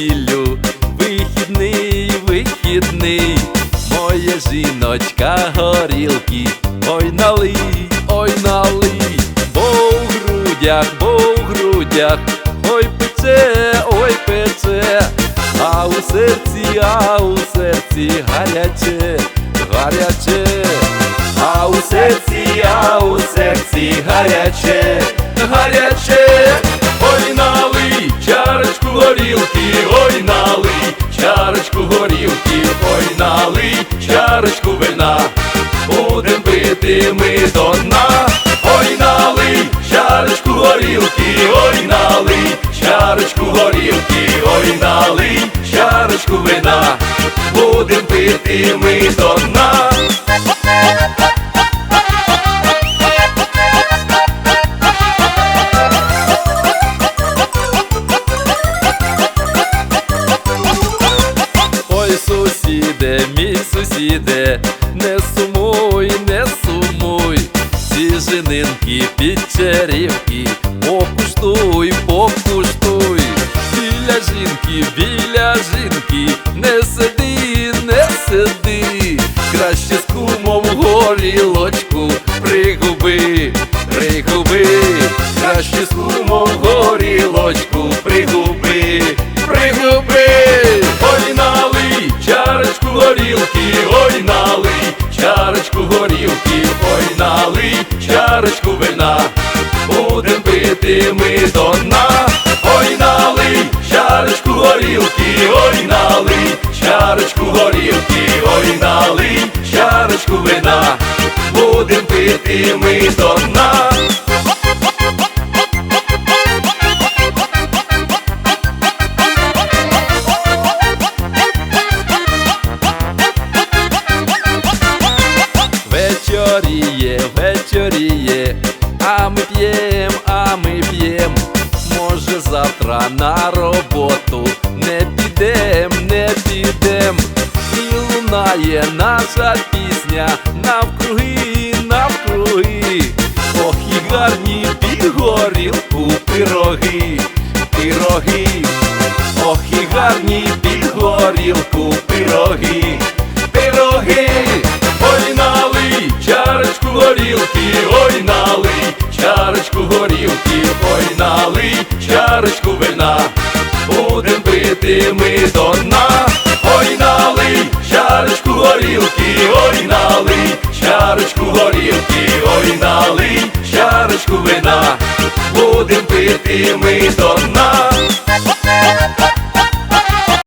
неділю, вихідний, вихідний, моя жіночка горілки, ой налий, ой нали, бо в грудях, бо в грудях, ой пече, ой пече, а у серці, а у серці гаряче, гаряче, а у серці, а у серці гаряче, гаряче. Горілки, ой налий, чарочку вина, будем пити ми до дна, ой налий, чарочку горілки, ой налий, чарочку горілки, ой налий, чарочку вина, будем пити ми до дна. Сусіде, не сумуй, не сумуй, ці жінинки печерівки, покуштуй, покуштуй, біля жінки, біля жінки, не сиди, не сиди, краще з кумом горілочку чарочку вина, будем пити ми до дна, ой налий, чарочку горілки, ой налий, чарочку горілки, ой налий, чарочку вина, будем пити ми до дна. Вечоріє, а ми п'єм, а ми п'єм. Може завтра на роботу не підем, не підем. І лунає наша пісня навкруги, навкруги. Ох, і гарні під горілку пироги, пироги. Ох, і гарні під горілку пироги. Горілки, ой, налий, чарочку вина, будем пити ми до дна, ой, налий, чарочку горілки, ой, налий, чарочку горілки, ой, налий, чарочку вина, будем пити ми до дна.